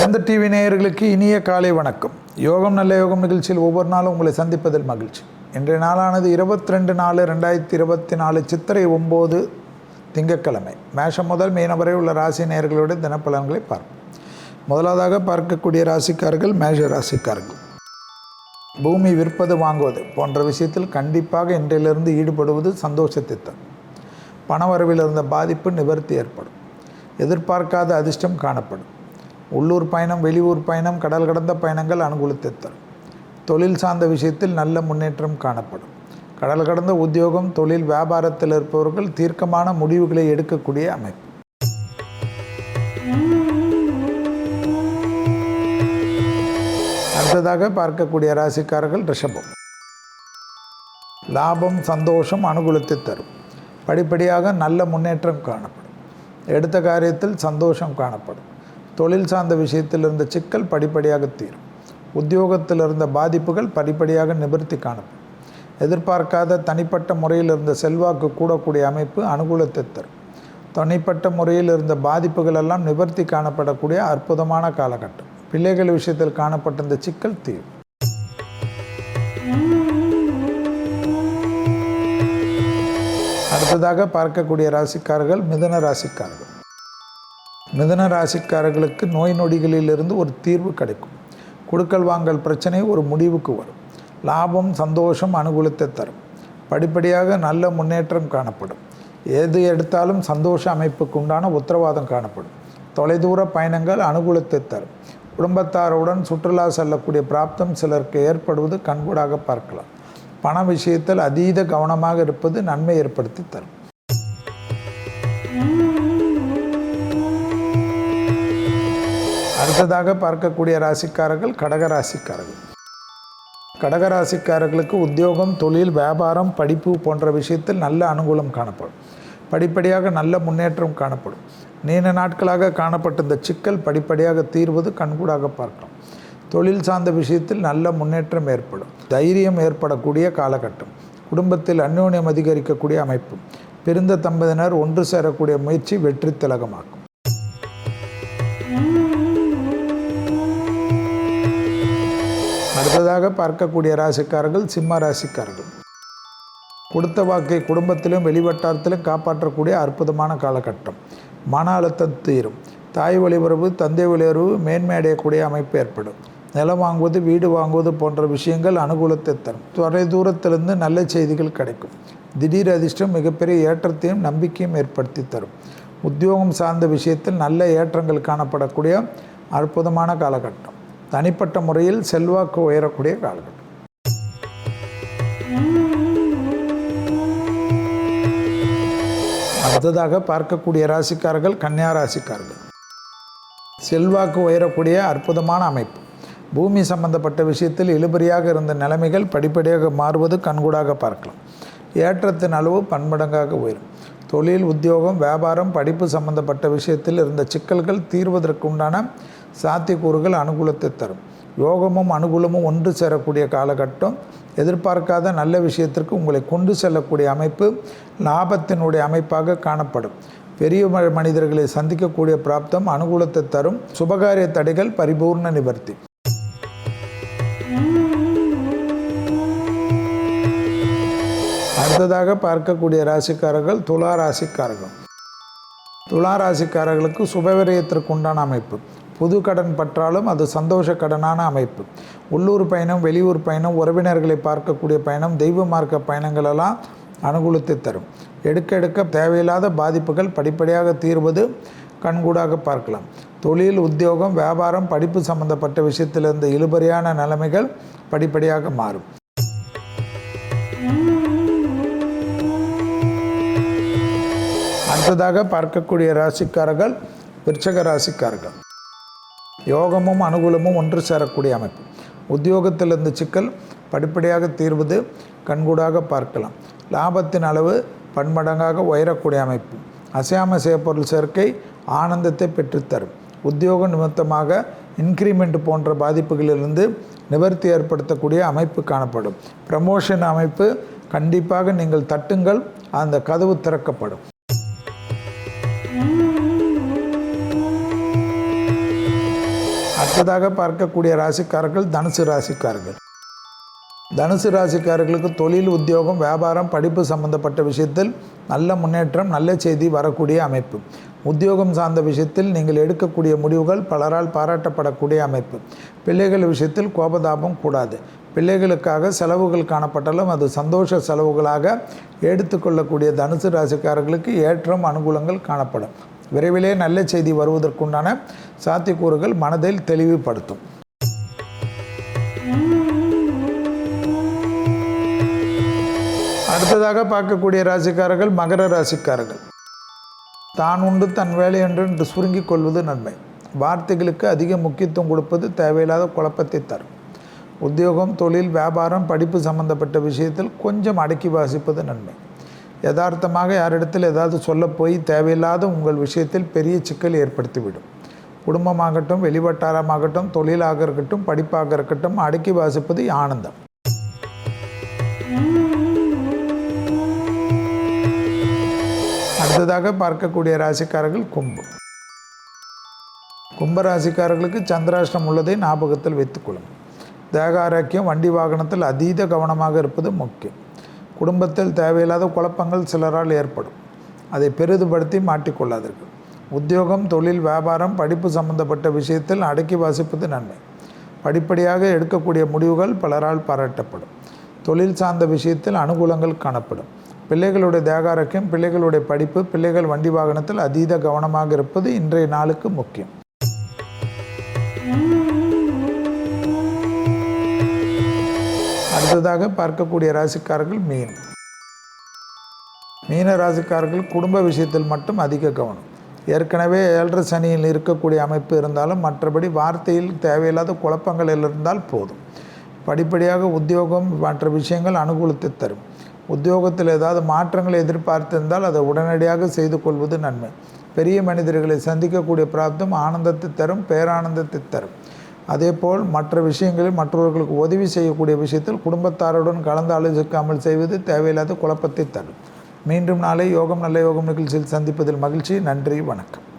வேந்த TV நேயர்களுக்கு இனிய காலை வணக்கம். யோகம் நல்ல யோகம் நிகழ்ச்சியில் ஒவ்வொரு நாளும் உங்களை சந்திப்பதில் மகிழ்ச்சி. இன்றைய நாளானது இருபத்தி ரெண்டு நாலு ரெண்டாயிரத்தி இருபத்தி நாலு சித்திரை ஒம்பது திங்கட்கிழமை. மேஷம் முதல் மீனம் வரை உள்ள ராசி நேயர்களுடைய தினப்பலன்களை பார்ப்போம். முதலாவதாக பார்க்கக்கூடிய ராசிக்காரர்கள் மேஷ ராசிக்காரர்கள். பூமி விற்பது வாங்குவது போன்ற விஷயத்தில் கண்டிப்பாக இன்றையிலிருந்து ஈடுபடுவது சந்தோஷத்தை தரும். பணவரவில் இருந்த பாதிப்பு நிவர்த்தி ஏற்படும். எதிர்பார்க்காத அதிர்ஷ்டம் காணப்படும். உள்ளூர் பயணம் வெளியூர் பயணம் கடல் கடந்த பயணங்கள் அனுகூலத்தை தரும் தொழில் சார்ந்த விஷயத்தில் நல்ல முன்னேற்றம் காணப்படும். கடல் கடந்த உத்தியோகம் தொழில் வியாபாரத்தில் இருப்பவர்கள் தீர்க்கமான முடிவுகளை எடுக்கக்கூடிய அமைப்பு. அடுத்ததாக பார்க்கக்கூடிய ராசிக்காரர்கள் ரிஷபம். லாபம் சந்தோஷம் அனுகூலத்தை தரும். படிப்படியாக நல்ல முன்னேற்றம் காணப்படும். எடுத்த காரியத்தில் சந்தோஷம் காணப்படும். தொழில் சார்ந்த விஷயத்தில் இருந்த சிக்கல் படிப்படியாக தீரும். உத்தியோகத்தில் இருந்த பாதிப்புகள் படிப்படியாக நிவர்த்தி காணப்படும் எதிர்பார்க்காத தனிப்பட்ட முறையில் இருந்த செல்வாக்கு கூடக்கூடிய அமைப்பு அனுகூலத்தை தரும். தனிப்பட்ட முறையில் இருந்த பாதிப்புகள் எல்லாம் நிவர்த்தி காணப்படக்கூடிய அற்புதமான காலகட்டம். பிள்ளைகள் விஷயத்தில் காணப்பட்ட இந்த சிக்கல் தீரும். அடுத்ததாக பார்க்கக்கூடிய ராசிக்காரர்கள் மிதன ராசிக்காரர்கள். மிதன ராசிக்காரர்களுக்கு நோய் நொடிகளிலிருந்து ஒரு தீர்வு கிடைக்கும். கொடுக்கல் வாங்கல் பிரச்சனை ஒரு முடிவுக்கு வரும். லாபம் சந்தோஷம் அனுகூலத்தை தரும். படிப்படியாக நல்ல முன்னேற்றம் காணப்படும். எது எடுத்தாலும் சந்தோஷ அமைப்புக்கு உண்டான உத்தரவாதம் காணப்படும். தொலைதூர பயணங்கள் அனுகூலத்தை தரும். குடும்பத்தாருடன் சுற்றுலா செல்லக்கூடிய பிராப்தம் சிலருக்கு ஏற்படுவது கண்கூடாக பார்க்கலாம். பண விஷயத்தில் அதீத கவனமாக இருப்பது நன்மை ஏற்படுத்தி தரும். அடுத்ததாக பார்க்கக்கூடிய ராசிக்காரர்கள் கடக ராசிக்காரர்கள் கடக ராசிக்காரர்களுக்கு உத்தியோகம் தொழில் வியாபாரம் படிப்பு போன்ற விஷயத்தில் நல்ல அனுகூலம் காணப்படும். படிப்படியாக நல்ல முன்னேற்றம் காணப்படும். நீண்ட நாட்களாக காணப்பட்ட இந்த சிக்கல் படிப்படியாக தீர்வது கண்கூடாக பார்க்கலாம். தொழில் சார்ந்த விஷயத்தில் நல்ல முன்னேற்றம் ஏற்படும். தைரியம் ஏற்படக்கூடிய காலகட்டம். குடும்பத்தில் அந்யோன்யம் அதிகரிக்கக்கூடிய அமைப்பு. பிரிந்த தம்பதியினர் ஒன்று சேரக்கூடிய முயற்சி வெற்றி திலகமாக்கும் அடுத்ததாக பார்க்கக்கூடிய ராசிக்காரர்கள் சிம்ம ராசிக்காரர்கள். கொடுத்த வாக்கை குடும்பத்திலும் வெளிவட்டாரத்திலும் காப்பாற்றக்கூடிய அற்புதமான காலகட்டம். மன அழுத்தம் தீரும். தாய் வழியுறவு தந்தை வழியுறவு மேன்மை அடையக்கூடிய அமைப்பு ஏற்படும். நிலம் வாங்குவது வீடு வாங்குவது போன்ற விஷயங்கள் அனுகூலத்தை தரும். தொலை தூரத்திலிருந்து நல்ல செய்திகள் கிடைக்கும். திடீர் அதிர்ஷ்டம் மிகப்பெரிய ஏற்றத்தையும் நம்பிக்கையும் ஏற்படுத்தி தரும். உத்தியோகம் சார்ந்த விஷயத்தில் நல்ல ஏற்றங்கள் காணப்படக்கூடிய அற்புதமான காலகட்டம். தனிப்பட்ட முறையில் செல்வாக்கு உயரக்கூடிய காலகட்டம். அடுத்ததாக பார்க்கக்கூடிய ராசிக்காரர்கள் கன்னியா ராசிக்காரர்கள். செல்வாக்கு உயரக்கூடிய அற்புதமான அமைப்பு. பூமி சம்பந்தப்பட்ட விஷயத்தில் இழுபறியாக இருந்த நிலைமைகள் படிப்படியாக மாறுவது கண்கூடாக பார்க்கலாம். ஏற்றத்தின் அளவு பன்மடங்காக உயரும். தொழில் உத்தியோகம் வியாபாரம் படிப்பு சம்பந்தப்பட்ட விஷயத்தில் இருந்த சிக்கல்கள் தீர்வதற்கு உண்டான சாத்தியக்கூறுகள் அனுகூலத்தை தரும். யோகமும் அனுகூலமும் ஒன்று சேரக்கூடிய காலகட்டம். எதிர்பார்க்காத நல்ல விஷயத்திற்கு உங்களை கொண்டு செல்லக்கூடிய அமைப்பு லாபத்தினுடைய அமைப்பாக காணப்படும். பெரிய ம- மனிதர்களை சந்திக்கக்கூடிய பிராப்தம் அனுகூலத்தை தரும். சுபகாரிய தடைகள் பரிபூர்ண நிவர்த்தி. அடுத்ததாக பார்க்கக்கூடிய ராசிக்காரர்கள் துலா ராசிக்காரர்கள். துலா ராசிக்காரர்களுக்கு சுபவிரயத்திற்கு உண்டான அமைப்பு. புது கடன் பற்றாலும் அது சந்தோஷ கடனான அமைப்பு. உள்ளூர் பயணம் வெளியூர் பயணம் உறவினர்களை பார்க்கக்கூடிய பயணம் தெய்வ மார்க்க பயணங்களெல்லாம் அனுகூலத்தை தரும். எடுக்க எடுக்க தேவையில்லாத பாதிப்புகள் படிப்படியாக தீர்வது கண்கூடாக பார்க்கலாம். தொழில் உத்தியோகம் வியாபாரம் படிப்பு சம்பந்தப்பட்ட விஷயத்திலிருந்து இழுபறியான நிலைமைகள் படிப்படியாக மாறும். அடுத்ததாக பார்க்கக்கூடிய ராசிக்காரர்கள் விருச்சக ராசிக்காரர்கள். யோகமும் அனுகூலமும் ஒன்று சேரக்கூடிய அமைப்பு. உத்தியோகத்தில் இருந்த சிக்கல் படிப்படியாக தீர்வது கண்கூடாக பார்க்கலாம். லாபத்தின் அளவு பன்மடங்காக உயரக்கூடிய அமைப்பு. அசையாம செய்யப்பொருள் சேர்க்கை ஆனந்தத்தை பெற்றுத்தரும். உத்தியோக நிமித்தமாக இன்க்ரிமெண்ட் போன்ற பாதிப்புகளிலிருந்து நிவர்த்தி ஏற்படுத்தக்கூடிய அமைப்பு காணப்படும். ப்ரமோஷன் அமைப்பு கண்டிப்பாக நீங்கள் தட்டுங்கள் அந்த கதவு திறக்கப்படும். அடுத்ததாக பார்க்கக்கூடிய ராசிக்காரர்கள் தனுசு ராசிக்காரர்கள். தனுசு ராசிக்காரர்களுக்கு தொழில் உத்தியோகம் வியாபாரம் படிப்பு சம்பந்தப்பட்ட விஷயத்தில் நல்ல முன்னேற்றம் நல்ல செய்தி வரக்கூடிய அமைப்பு. உத்தியோகம் சார்ந்த விஷயத்தில் நீங்கள் எடுக்கக்கூடிய முடிவுகள் பலரால் பாராட்டப்படக்கூடிய அமைப்பு. பிள்ளைகள் விஷயத்தில் கோபதாபம் கூடாது. பிள்ளைகளுக்காக செலவுகள் காணப்பட்டாலும் அது சந்தோஷ செலவுகளாக எடுத்துக்கொள்ளக்கூடிய தனுசு ராசிக்காரர்களுக்கு ஏற்றம் அனுகூலங்கள் காணப்படும். விரைவிலே நல்ல செய்தி வருவதற்குண்டான சாத்தியக்கூறுகள் மனதில் தெளிவுபடுத்தும். அடுத்ததாக பார்க்கக்கூடிய ராசிக்காரர்கள் மகர ராசிக்காரர்கள். தான் உண்டு தன் வேலை என்று என்று சுருங்கிக் கொள்வது நன்மை. வார்த்தைகளுக்கு அதிக முக்கியத்துவம் கொடுப்பது தேவையில்லாத குழப்பத்தை தரும். உத்தியோகம் தொழில் வியாபாரம் படிப்பு சம்பந்தப்பட்ட விஷயத்தில் கொஞ்சம் அடக்கி வாசிப்பது நன்மை. யதார்த்தமாக யாரிடத்தில் ஏதாவது சொல்ல போய் தேவையில்லாத உங்கள் விஷயத்தில் பெரிய சிக்கல் ஏற்படுத்திவிடும். குடும்பமாகட்டும் வெளிவட்டாரமாகட்டும் தொழிலாக இருக்கட்டும் படிப்பாக இருக்கட்டும் அடக்கி வாசிப்பது ஆனந்தம். அடுத்ததாக பார்க்கக்கூடிய ராசிக்காரர்கள் கும்பம். கும்ப ராசிக்காரர்களுக்கு சந்திராஷ்டம் உள்ளதை ஞாபகத்தில் வைத்துக்கொள்ளும். தேகாரோக்கியம் வண்டி வாகனத்தில் அதீத கவனமாக இருப்பது முக்கியம். குடும்பத்தில் தேவையில்லாத குழப்பங்கள் சிலரால் ஏற்படும். அதை பெரிதுபடுத்தி மாட்டிக்கொள்ளாதீர்கள். உத்தியோகம் தொழில் வியாபாரம் படிப்பு சம்பந்தப்பட்ட விஷயத்தில் அடக்கி வாசிப்பது நன்மை. படிப்படியாக எடுக்கக்கூடிய முடிவுகள் பலரால் பாராட்டப்படும். தொழில் சார்ந்த விஷயத்தில் அனுகூலங்கள் காணப்படும். பிள்ளைகளுடைய தேகாரோக்கியம் பிள்ளைகளுடைய படிப்பு பிள்ளைகள் வண்டி வாகனத்தில் அதீத கவனமாக இருப்பது இன்றைய நாளுக்கு முக்கியம். அடுத்ததாக பார்க்கக்கூடிய ராசிக்காரர்கள் மீன் மீன ராசிக்காரர்கள் குடும்ப விஷயத்தில் மட்டும் அதிக கவனம். ஏற்கனவே ஏழரை சனியில் இருக்கக்கூடிய அமைப்பு இருந்தாலும் மற்றபடி வார்த்தையில் தேவையில்லாத குழப்பங்கள் இருந்தால் போதும். படிப்படியாக உத்தியோகம் மற்ற விஷயங்கள் அனுகூலத்தை தரும். உத்தியோகத்தில் ஏதாவது மாற்றங்களை எதிர்பார்த்திருந்தால் அதை உடனடியாக செய்து கொள்வது நன்மை. பெரிய மனிதர்களை சந்திக்கக்கூடிய பிராப்தம் ஆனந்தத்தை தரும் பேரானந்தத்தை தரும். அதேபோல் மற்ற விஷயங்களில் மற்றவர்களுக்கு உதவி செய்யக்கூடிய விஷயத்தில் குடும்பத்தாருடன் கலந்து ஆலோசிக்காமல் செய்வது தேவையில்லாத குழப்பத்தை தரும். மீண்டும் நாளை யோகம் நல்ல யோகம் நிகழ்ச்சியில் சந்திப்பதில் மகிழ்ச்சி. நன்றி வணக்கம்.